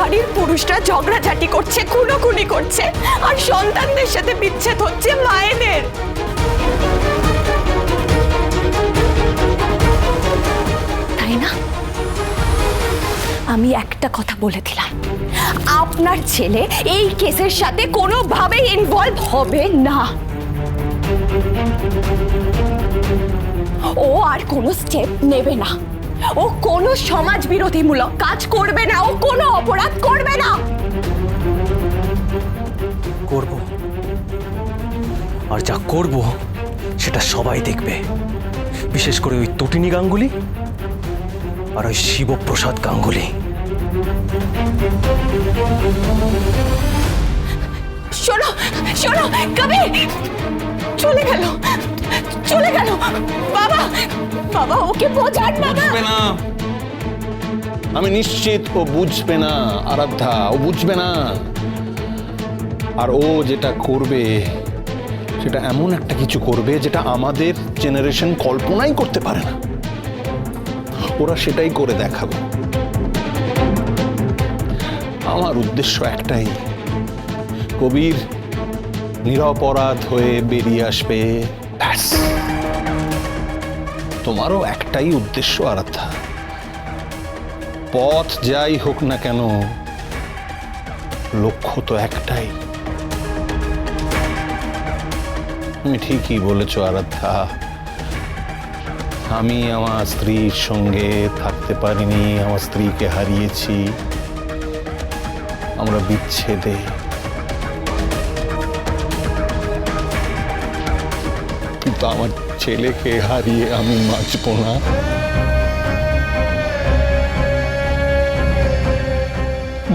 বাড়ির পুরুষরা ঝগড়াঝাটি করছে, খুনোখুনি করছে, আর সন্তানদের সাথে বিচ্ছেদ হচ্ছে মায়েদের। তাই না? আমি একটা কথা বলে দিলাম। আপনার ছেলে এই কেসের সাথে কোনোভাবেই ইনভলভ হবে না। ও আর কোনো স্টেপ নেবে না। ও কোনো সমাজ বিরোধীমূলক কাজ করবে না ও কোনো অপরাধ করবে না। করব। আর যা করব সেটা সবাই দেখবে। বিশেষ করে ওই তটিনী গাঙ্গুলি আর ওই শিবপ্রসাদ গাঙ্গুলি। শোনো শোনো কবি! চলে গেল। চলে গেল। বাবা বাবা, ওকে বোঝান বাবা না। আমি নিশ্চিত ও বুঝবে না, আরাধ্যা, ও বুঝবে না। আর ও যেটা করবে, সেটা এমন একটা কিছু করবে যেটা আমাদের জেনারেশন কল্পনাই করতে পারে না। ওরা সেটাই করে দেখাবে। আমার উদ্দেশ্য একটাই, কবির নিরপরাধ হয়ে বেরিয়ে আসবে। ব্যাস। তোমারও একটাই উদ্দেশ্য আরাধ্যা। পথ যাই হোক না কেন, লক্ষ্য তো একটাই। তুমি ঠিকই বলেছ আরাধ্যা। আমি আমার স্ত্রীর সঙ্গে থাকতে পারিনি, আমার স্ত্রীকে হারিয়েছি। আমরা বিচ্ছেদে কিন্তু আমার ছেলেকে হারিয়ে আমি বাঁচব না।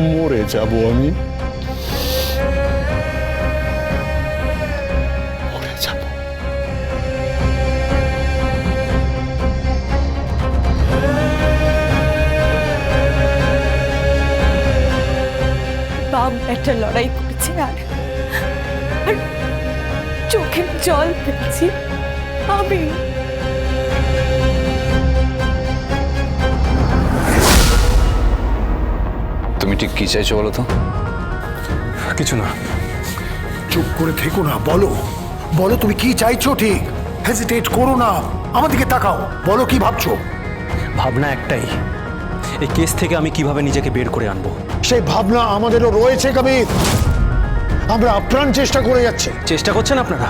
মরে যাব আমি। একটা লড়াই করছে আর চোখের জল ফেলছি আমি। তুমি ঠিক কি চাইছো বলো তো? কিছু না। চুপ করে থেকো না বলো। বলো তুমি কি চাইছো ঠিক? হেজিটেট করো না। আমার দিকে তাকাও। বলো কি ভাবছ? ভাবনা একটাই। এই কেস থেকে আমি কীভাবে নিজেকে বের করে আনব? সেই ভাবনা আমাদেরও রয়েছে কবির। আমরা আপ্রাণ চেষ্টা করে যাচ্ছে। চেষ্টা করছেন আপনারা?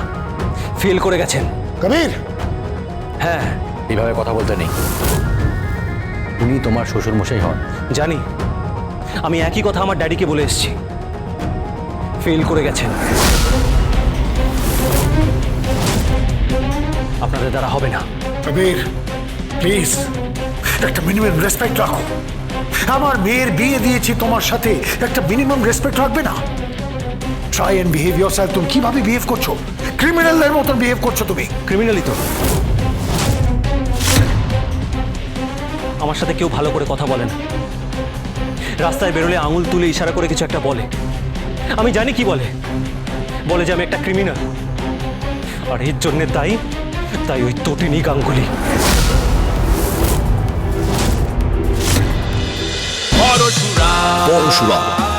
ফেল করে গেছেন। কবির! হ্যাঁ। এইভাবে কথা বলতে নেই। উনি তোমার শ্বশুর মশাই হন। জানি। আমি একই কথা আমার ড্যাডিকে বলে এসেছি। ফেল করে গেছেন। আপনাদের দ্বারা হবে না। কবির প্লিজ একটা মিনিমাম রেসপেক্ট রাখো। আমার মেয়ের বিয়ে দিয়েছি তোমার সাথে একটা মিনিমাম রেসপেক্ট রাখবে না। Try and behave yourself তুমি কীভাবে বিহেভ করছ ক্রিমিনালদের মতন বিহেভ করছ তুমি। ক্রিমিনালি তো। আমার সাথে কেউ ভালো করে কথা বলে না। রাস্তায় বেরোলে আঙুল তুলে ইশারা করে কিছু একটা বলে। আমি জানি কি বলে। বলে যে আমি একটা ক্রিমিনাল আর এর জন্য দায়ী তাই ওই তটিনী গাঙ্গুলি। পরশুরাম।